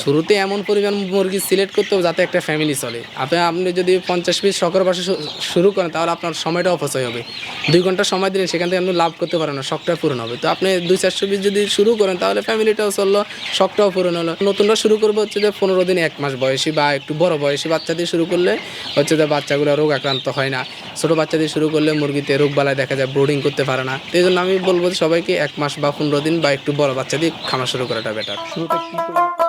শুরুতে এমন পরিমাণ মুরগি সিলেক্ট করতে হবে যাতে একটা ফ্যামিলি চলে। আপনি আপনি যদি পঞ্চাশ পিস শখের বাসা শুরু করেন, তাহলে আপনার সময়টা অপচয় হবে। দুই ঘণ্টা সময় দিলেন, সেখান থেকে আপনি লাভ করতে পারেন না, শখটা পূরণ হবে। তো আপনি দুই চারশো পিস যদি শুরু করেন, তাহলে ফ্যামিলিটাও চলল, শখটাও পূরণ হলো। নতুনটা শুরু করব হচ্ছে যে পনেরো দিন, এক মাস বয়সী বা একটু বড় বয়সী বাচ্চা দিয়ে শুরু করলে হচ্ছে যে বাচ্চাগুলো রোগ আক্রান্ত হয় না। ছোটো বাচ্চা দিয়ে শুরু করলে মুরগিতে রোগ বালায় দেখা যায় ব্রোডিং করতে পারে না। এই জন্য আমি বলব সবাইকে এক মাস বা পনেরো দিন বা একটু বড় বাচ্চা দিয়ে খামার শুরু করাটা বেটার শুরুতে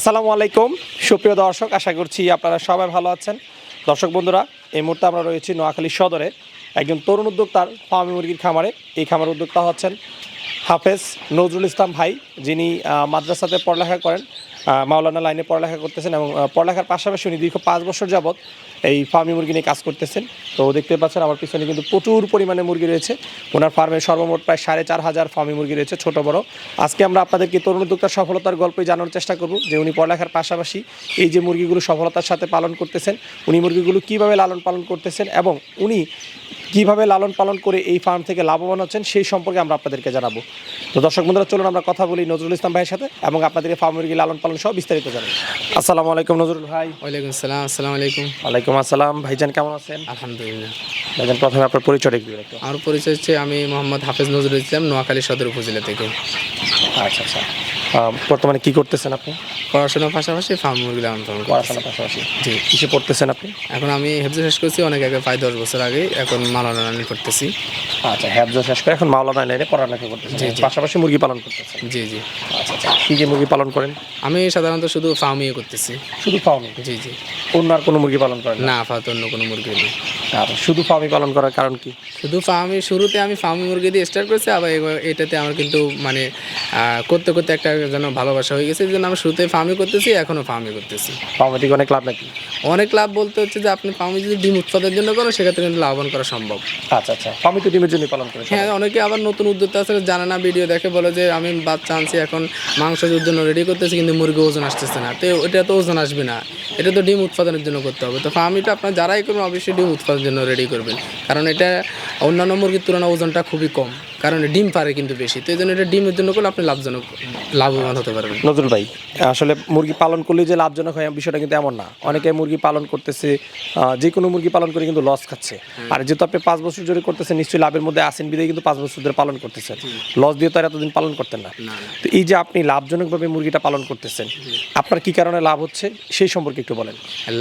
আসসালামু আলাইকুম। সুপ্রিয় দর্শক, আশা করছি আপনারা সবাই ভালো আছেন। দর্শক বন্ধুরা, এই মুহূর্তে আমরা রয়েছি নোয়াখালী সদরে। একজন তরুণ উদ্যোক্তার ফার্মি মুরগির খামারে। এই খামার উদ্যোক্তা হচ্ছেন হাফেজ নজরুল ইসলাম ভাই, যিনি মাদ্রাসাতে পড়ালেখা করেন মাওলানা লাইনে পড়ালেখা করতেছেন এবং পড়ালেখার পাশাপাশি উনি দীর্ঘ পাঁচ বছর যাবৎ এই ফার্মি মুরগি নিয়ে কাজ করতেছেন। তো দেখতে পাচ্ছেন আমার পিছনে কিন্তু প্রচুর পরিমাণে মুরগি রয়েছে। ওনার ফার্মে সর্বমোট প্রায় সাড়ে চার হাজার ফার্মি মুরগি রয়েছে, ছোট বড়। আজকে আমরা আপনাদেরকে তরুণ উদ্যোক্তার সফলতার গল্পই জানানোর চেষ্টা করব, যে উনি পড়ালেখার পাশাপাশি এই যে মুরগিগুলো সফলতার সাথে পালন করতেছেন, উনি মুরগিগুলো কীভাবে লালন পালন করতেছেন এবং উনি কীভাবে লালন পালন করে এই ফার্ম থেকে লাভবান হচ্ছেন সেই সম্পর্কে আমরা আপনাদেরকে জানাব। তো দর্শক বন্ধুরা চলুন আমরা কথা বলি নজরুল ইসলাম ভাইয়ের সাথে এবং আপনাদেরকে ফার্ম মুরগি লালন পালন সহ বিস্তারিত জানাব। আসসালামু আলাইকুম নজরুল ভাই। ওয়ালাইকুম সালাম আসসালামু আলাইকুম। ওয়ালাইকুম আসসালাম। ভাইজান কেমন আছেন? আলহামদুলিল্লাহ। ভাইজান প্রথমে আপনার পরিচয় একটু আমার পরিচয় হচ্ছে আমি মোহাম্মদ হাফেজ নজরুল ইসলাম নোয়াখালী সদর উপজেলা থেকে। আচ্ছা আচ্ছা। বর্তমানে কি করতেছেন আপনি? পড়াশোনার পাশাপাশি ফার্ম মুরগি লালন পালন পড়াশোনার পাশাপাশি। জি কিসে পড়তেছেন আপনি? এখন আমি হেফজ শেষ করছি অনেক আগে প্রায় দশ বছর আগে এখন মালানা রানি করতেছি। আচ্ছা হ্যাবজ শেষ করে এখন মাওলানা লাইনে পড়ালেখা করতেছেন। জি। পাশাপাশি মুরগি পালন করতেছেন। জি জি। আচ্ছা আচ্ছা কি কি মুরগি পালন করেন? আমি সাধারণত শুধু ফার্মই করতেছি। শুধু ফার্মি জি জি। অন্য আর কোনো মুরগি পালন করেন না? না আপাতত অন্য কোনো মুরগি নেই। আচ্ছা, শুধু ফার্মি পালন করার কারণ কি? শুধু ফার্মে শুরুতে আমি ফার্ম মুরগি দিয়ে স্টার্ট করেছি আবার এটাতে আমার কিন্তু মানে করতে করতে একটা যেন ভালোবাসা হয়ে গেছে জন্য আমি শুরুতে ফার্মই করতেছি এখনও ফার্মই করতেছি। ফার্মি থেকে অনেক লাভ নাকি? অনেক লাভ বলতে হচ্ছে যে আপনি ফার্মে যদি ডিম উৎপাদনের জন্য করেন সেক্ষেত্রে কিন্তু লাভবান করা সম্ভব। আচ্ছা আচ্ছা। ফার্মি তো ডিমের জন্য পালন করে হ্যাঁ অনেকে আবার নতুন উদ্যোক্তা আছে জানে না ভিডিও দেখে বলে যে আমি বাচ্চা আনছি এখন মাংস জন্য রেডি করতেছি কিন্তু মুরগি ওজন আসতেছে না। তো এটা তো ওজন আসবে না। এটা তো ডিম উৎপাদনের জন্য করতে হবে। তো ফার্মিটা আপনার যারাই করবেন অবশ্যই ডিম উৎপাদনের জন্য রেডি করবেন। কারণ এটা অন্যান্য মুরগির তুলনায় ওজনটা খুবই কম। কারণ ডিম পারে কিন্তু বেশি। তো এই জন্য এটা ডিমের জন্য করলে আপনি লাভজনক লাভবান হতে পারবেন। নজরুল ভাই আসলে মুরগি পালন করলে যে লাভজনক হয় বিষয়টা কিন্তু এমন না। অনেকে মুরগি পালন করতেছে যে কোনো মুরগি পালন করে কিন্তু লস খাচ্ছে। আর যেহেতু আপনি পাঁচ বছর ধরে করতেছেন নিশ্চয়ই লাভের মধ্যে আসেন বিদায় কিন্তু পাঁচ বছর ধরে পালন করতেছেন। লস দিয়ে তো আর এতদিন পালন করতেন না। না তো এই যে আপনি লাভজনকভাবে মুরগিটা পালন করতেছেন আপনার কি কারণে লাভ হচ্ছে? সেই সম্পর্কে একটু বলেন।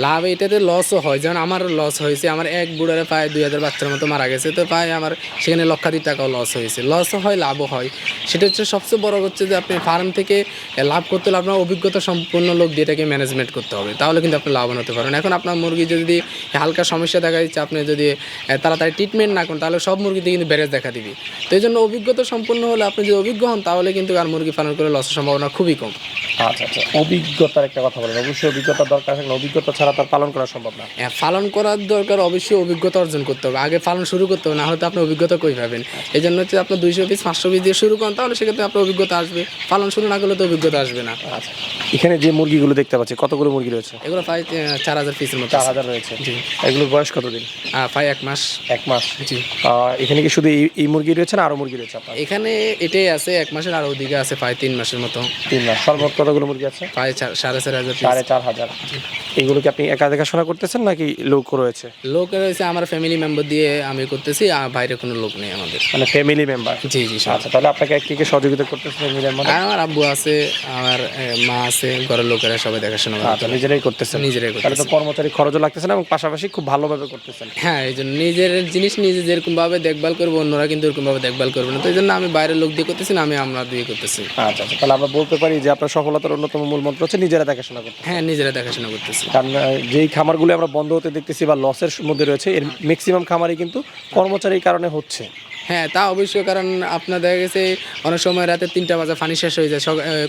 লাভ এটাতে লসও হয়। যেমন আমার লস হয়েছে আমার এক বুড়ারে প্রায় দুই হাজার বাচ্চার মতো মারা গেছে, তো প্রায় আমার সেখানে লক্ষাধিক টাকাও লস হয়েছে। লসও হয়, লাভও হয়। সেটা হচ্ছে সবচেয়ে বড় হচ্ছে যে আপনি ফার্ম থেকে লাভ করতে হলে আপনার অভিজ্ঞতা সম্পূর্ণ লোক দিয়ে এটাকে ম্যানেজমেন্ট করতে হবে। তাহলে কিন্তু আপনি লাভবান হতে পারেন এখন আপনার মুরগি যদি হালকা সমস্যা দেখা দিচ্ছে, আপনি যদি তাড়াতাড়ি ট্রিটমেন্ট না করেন, তাহলে সব মুরগিতে কিন্তু ব্যারেজ দেখা দিবি। তো এই জন্য অভিজ্ঞতা সম্পূর্ণ হলে আপনি যদি অভিজ্ঞ হন, তাহলে কিন্তু আর মুরগি পালন করে লসের সম্ভাবনা খুবই কম। আচ্ছা আচ্ছা। অভিজ্ঞতার একটা কথা বলেন। অবশ্যই অভিজ্ঞতার দরকার থাকলে অভিজ্ঞতা ছাড়া তার পালন করা সম্ভব না। হ্যাঁ, পালন করার দরকার অবশ্যই অভিজ্ঞতা অর্জন করতে হবে। আগে পালন শুরু করতে হবে না হলে তো আপনি অভিজ্ঞতা কই পাবেন? এই জন্য হচ্ছে আপনার দুইশো পিস পাঁচশো পিস দিয়ে শুরু করেন তাহলে সেক্ষেত্রে আপনার অভিজ্ঞতা আসবে। পালন শুরু না করলে তো অভিজ্ঞতা আসবে না। আচ্ছা। এখানে যে মুরগিগুলো দেখতে পাচ্ছি কতগুলো মুরগি রয়েছে? এগুলো প্রায় চার হাজার পিসের মতো চার হাজার রয়েছে। জি। এগুলোর বয়স কতদিন? প্রায় এক মাস। এক মাস। জি। এখানে কি শুধু এই- মুরগি রয়েছে না আরও মুরগি রয়েছে আপনার? এখানে এটাই আছে এক মাসের আর ওদিকে আছে প্রায় তিন মাসের মতো। তিন মাস। সর্বোচ্চ কতগুলো মুরগি আছে? প্রায় চার- সাড়ে চার হাজার সাড়ে চার হাজার। এগুলো কি আপনি একা দেখাশোনা করতেছেন নাকি লোক রয়েছে? লোক রয়েছে আমার ফ্যামিলি মেম্বার দিয়ে আমি করতেছি আর বাইরে কোনো লোক নেই আমাদের। মানে ফ্যামিলি মেম্বার জি জি আচ্ছা তাহলে আপনাকে কে কে সহযোগিতা করতেছে ফ্যামিলি মেম্বার আমার আব্বু আছে আমার মা আছে ঘরের লোকেরা সবাই দেখাশোনা করে আচ্ছা নিজেরাই করতেছেন। নিজেরাই করতেছেন তাহলে তো কর্মচারী খরচও লাগতেছে না এবং পাশাপাশি খুব ভালোভাবে করতেছেন। হ্যাঁ এই জন্য নিজের জিনিস নিজে যেরকম ভাবে দেখভাল করব অন্যরা কিন্তু এরকম ভাবে দেখভাল করবে না। তো এই জন্য আমি বাইরের লোক দিয়ে করতেছি না আমি আমরা দিয়ে করতেছি। আচ্ছা আচ্ছা তাহলে আমরা বলতে পারি যে আপনার সফলতার অন্যতম মূল মন্ত্র হচ্ছে নিজেরা দেখাশোনা করতে। হ্যাঁ নিজেরা দেখাশোনা করতেছি। কারণ যেই খামারগুলো আমরা বন্ধ হতে দেখতেছি বা লসের মধ্যে রয়েছে এর ম্যাক্সিমাম খামারই কিন্তু কর্মচারীর কারণে হচ্ছে। হ্যাঁ তা অবশ্যই কারণ আপনার দেখা গেছে অনেক সময় রাতে তিনটা বাজে পানি শেষ হয়ে যায়।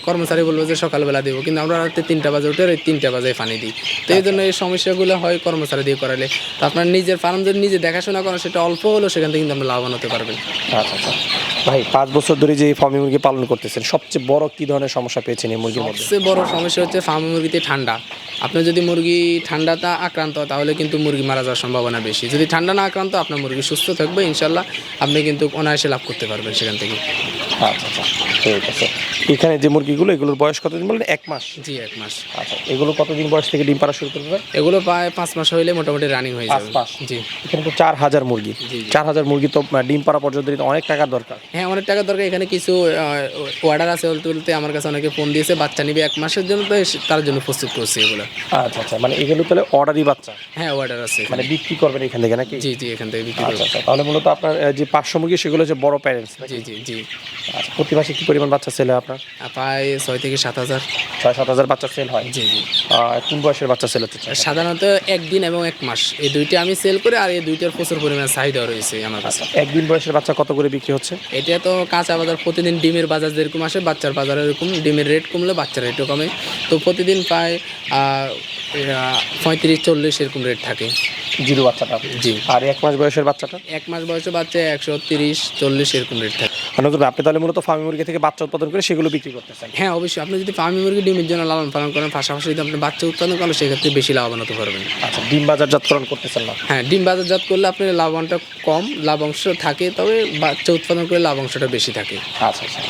কর্মচারী বলব যে সকালবেলা দিব কিন্তু আমরা রাতে তিনটা বাজে উঠে ওই তিনটা বাজে পানি দিই। তো এই জন্য এই সমস্যাগুলো হয় কর্মচারী দিয়ে করালে। তো আপনার নিজের ফার্ম যদি নিজে দেখাশোনা করেন সেটা অল্প হলেও সেখান থেকে কিন্তু আমরা লাভবান হতে পারবেন। আচ্ছা আচ্ছা। ভাই পাঁচ বছর ধরে যে ফার্মি মুরগি পালন করতেছেন সবচেয়ে বড় কি ধরনের সমস্যা পেয়েছেন এই মুরগির মধ্যে? সবচেয়ে বড় সমস্যা হচ্ছে ফার্ম মুরগিতে ঠান্ডা। আপনার যদি মুরগি ঠান্ডাটা আক্রান্ত তাহলে কিন্তু মুরগি মারা যাওয়ার সম্ভাবনা বেশি। যদি ঠান্ডা না আক্রান্ত আপনার মুরগি সুস্থ থাকবে ইনশাল্লাহ আপনি কিন্তু অনায়াসে লাভ করতে পারবেন সেখান থেকে। আচ্ছা আচ্ছা ঠিক আছে। এখানে যে মুরগিগুলো এগুলোর বয়স কতদিন বললেন এক মাস? জি এক মাস। আচ্ছা এগুলো কতদিন বয়স থেকে ডিম পাড়া শুরু করবে? এগুলো প্রায় পাঁচ মাস হইলে মোটামুটি রানিং হয়ে পাঁচ যাবে মাস। জি। এখানে তো চার হাজার মুরগি। চার হাজার মুরগি তো ডিম পাড়া পর্যন্ত অনেক টাকার দরকার। হ্যাঁ অনেক টাকা দরকার। এখানে কিছু অর্ডার আছে বলতে বলতে আমার কাছে অনেকে ফোন দিয়েছে বাচ্চা নিবে এক মাসের জন্য তো তার জন্য প্রস্তুত করছি এগুলো। আচ্ছা আচ্ছা মানে এগুলো তাহলে অর্ডারই বাচ্চা? হ্যাঁ অর্ডার আছে মানে বিক্রি করবেন এখান থেকে নাকি? জি জি এখান থেকে বিক্রি আচ্ছা করব। আচ্ছা তাহলে মূলত আপনার যে পাঁচশো মুরগি সেগুলো হচ্ছে বড় প্যারেন্টস জি জি জি। আচ্ছা প্রতি মাসে কি পরিমাণ বাচ্চা সেল হয় আপনার? প্রায় ছয় থেকে সাত হাজার। ছয় সাত হাজার বাচ্চা সেল হয়? জি জি। কোন বয়সের বাচ্চা সেল হচ্ছে সাধারণত একদিন এবং এক মাস। এই দুইটা আমি সেল করে আর এই দুইটার প্রচুর পরিমাণে চাহিদা রয়েছে আমার কাছে। একদিন বয়সের বাচ্চা কত করে বিক্রি হচ্ছে? এটা তো কাঁচা বাজার প্রতিদিন ডিমের বাজার যেরকম আসে বাচ্চার বাজার এরকম। ডিমের রেট কমলে বাচ্চার রেটও কমে। তো প্রতিদিন প্রায় পঁয়ত্রিশ চল্লিশ এরকম রেট থাকে। জিরো বাচ্চাটা? জি। আর এক মাস বয়সের বাচ্চাটা? এক মাস বয়সে বাচ্চা একশো তিরিশ চল্লিশ এরকম রেট থাকে। আপনি তাহলে মূলত ফার্মি মুরগি থেকে বাচ্চা উৎপাদন করে সেগুলো বিক্রি করতেছেন। হ্যাঁ অবশ্যই। আপনি যদি ফার্মি মুরগি ডিমের জন্য লালন পালন করেন পাশাপাশি যদি আপনি বাচ্চা উৎপাদন করেন সেক্ষেত্রে বেশি লাভবান হতে পারবেন। আচ্ছা ডিম বাজারজাতকরণ করতেছেন না? হ্যাঁ ডিম বাজারজাত করলে আপনার লাভবানটা কম লাভাংশ থাকে তবে বাচ্চা উৎপাদন করলে লাভাংশটা বেশি থাকে। আচ্ছা আচ্ছা।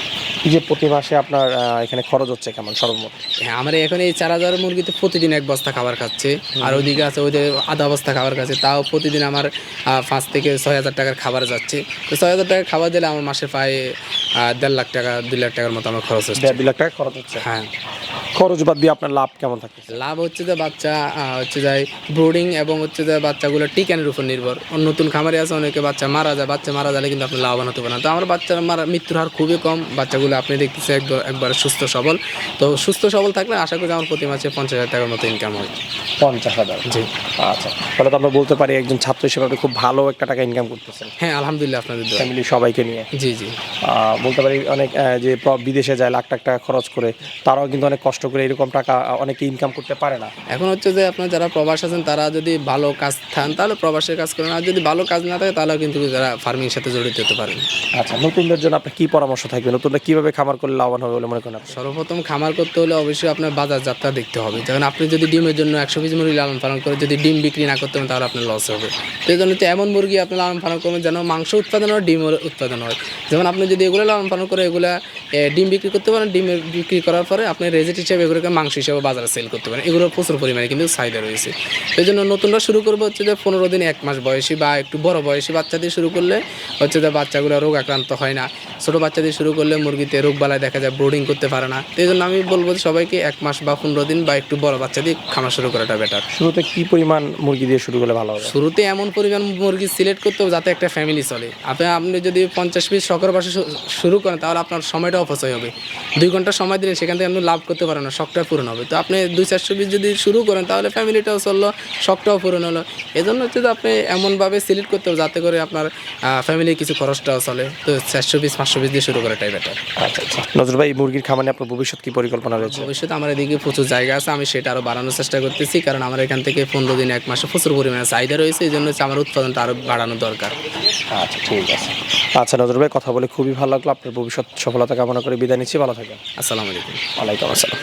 এই যে প্রতি মাসে আপনার এখানে খরচ হচ্ছে কেমন সর্বমোট? হ্যাঁ আমার এখন এই চার হাজার মুরগিতে প্রতিদিন এক বস্তা খাবার খাচ্ছে। আর ওইদিকে আছে ওই যে আধা বস্তা খাবার খাচ্ছে। তাও প্রতিদিন আমার পাঁচ থেকে ছয় হাজার টাকার খাবার যাচ্ছে। তো ছয় হাজার টাকার খাবার দিলে আমার মাসে প্রায় দেড় লাখ টাকা দুই লাখ টাকার মতো আমার খরচ হচ্ছে। দেড় দুই লাখ টাকা খরচ হচ্ছে। হ্যাঁ। খরচ বাদ দিয়ে আপনার লাভ কেমন থাকে? লাভ হচ্ছে যে বাচ্চা হচ্ছে যে ব্রোডিং এবং হচ্ছে যে বাচ্চাগুলো টিকানের উপর নির্ভর। অন্য নতুন খামারে আছে অনেকে বাচ্চা মারা যায় বাচ্চা মারা গেলে কিন্তু আপনি লাভবান হতে পারেন তো আমার বাচ্চার মারা মৃত্যুর হার খুবই কম বাচ্চাগুলো আপনি দেখতেছেন একবার একবার সুস্থ সবল। তো সুস্থ সবল থাকলে আশা করি আমার প্রতি মাসে পঞ্চাশ হাজার টাকার মতো ইনকাম হয় পঞ্চাশ হাজার। জি। আচ্ছা তাহলে তো আমরা বলতে পারি একজন ছাত্র হিসেবে আপনি খুব ভালো একটা টাকা ইনকাম করতেছেন। হ্যাঁ আলহামদুলিল্লাহ আপনাদের ফ্যামিলি সবাইকে নিয়ে। জি জি। বলতে পারি অনেক যে বিদেশে যায় লাখ লাখ টাকা খরচ করে তারাও কিন্তু অনেক কষ্ট করে এরকম টাকা অনেকে ইনকাম করতে পারে না। এখন হচ্ছে যে আপনার যারা প্রবাস আছেন তারা যদি ভালো কাজ থান তাহলে প্রবাসের কাজ করেন। আর যদি ভালো কাজ না থাকে তাহলে কিন্তু যারা ফার্মিং সাথে জড়িত হতে পারেন। আচ্ছা নতুনদের জন্য আপনার কি পরামর্শ থাকবে? নতুনরা কীভাবে খামার করলে লাভবান হবে বলে মনে করেন? সর্বপ্রথম খামার করতে হলে অবশ্যই আপনার বাজার যাত্রা দেখতে হবে। যেমন আপনি যদি ডিমের জন্য একশো পিস মুরগি লালন পালন করে যদি ডিম বিক্রি না করতে পারেন তাহলে আপনার লস হবে। তো এই জন্য তো এমন মুরগি আপনি লালন পালন করবেন যেন মাংস উৎপাদন হয় ডিম উৎপাদন হয়। যেমন আপনি যদি এগুলো লালন পালন করে এগুলা ডিম বিক্রি করতে পারেন ডিম বিক্রি করার পরে আপনি রেজেট হিসেবে এগুলোকে মাংস হিসেবে বাজারে সেল করতে পারেন। এগুলো প্রচুর পরিমাণে কিন্তু চাহিদা রয়েছে। সেই জন্য নতুনরা শুরু করব হচ্ছে যে পনেরো দিন এক মাস বয়সী বা একটু বড় বয়সী বাচ্চা দিয়ে শুরু করলে হচ্ছে যে বাচ্চাগুলো রোগ আক্রান্ত হয় না। ছোটো বাচ্চা দিয়ে শুরু করলে মুরগিতে রোগ বালায় দেখা যায় ব্রোডিং করতে পারে না। এই জন্য আমি বলব যে সবাইকে এক মাস বা পনেরো দিন বা একটু বড় বাচ্চা দিয়ে খামার শুরু করাটা বেটার শুরুতে কি পরিমাণ মুরগি দিয়ে শুরু করলে ভালো হবে? শুরুতে এমন পরিমাণ মুরগি সিলেক্ট করতে হবে যাতে একটা ফ্যামিলি চলে। আপনি আপনি যদি পঞ্চাশ পিস শখের বাসা শুরু করেন তাহলে আপনার সময়টা অপচয় হবে। দুই ঘণ্টা সময় দিলেন সেখান থেকে আপনি লাভ করতে পারেন না শখটা পূরণ হবে। তো আপনি দুই চারশো পিস যদি শুরু করেন তাহলে ফ্যামিলিটাও চলল শখটাও পূরণ হলো। এজন্য হচ্ছে আপনি এমনভাবে সিলেক্ট করতে হবে যাতে করে আপনার ফ্যামিলির কিছু খরচটাও চলে। তো চারশো পিস পাঁচশো পিস দিয়ে শুরু করাটাই বেটার আচ্ছা আচ্ছা। নজর ভাই মুরগির খামারে আপনার ভবিষ্যৎ কি পরিকল্পনা রয়েছে? ভবিষ্যতে আমার এদিকে প্রচুর জায়গা আছে আমি সেটা আরও বাড়ানোর চেষ্টা করতেছি কারণ আমার এখান থেকে পনেরো দিন এক মাসে প্রচুর পরিমাণে চাহিদা রয়েছে এই জন্য হচ্ছে আমার উৎপাদনটা আরও বাড়ানো দরকার। আচ্ছা ঠিক আছে। আচ্ছা নজর ভাই কথা বলে খুবই ভালো লাগল। আপনার ভবিষ্যৎ সফলতা কামনা করে বিদায় নিচ্ছি ভালো থাকেন। আসসালামু আলাইকুম। ওয়ালাইকুম আসসালাম।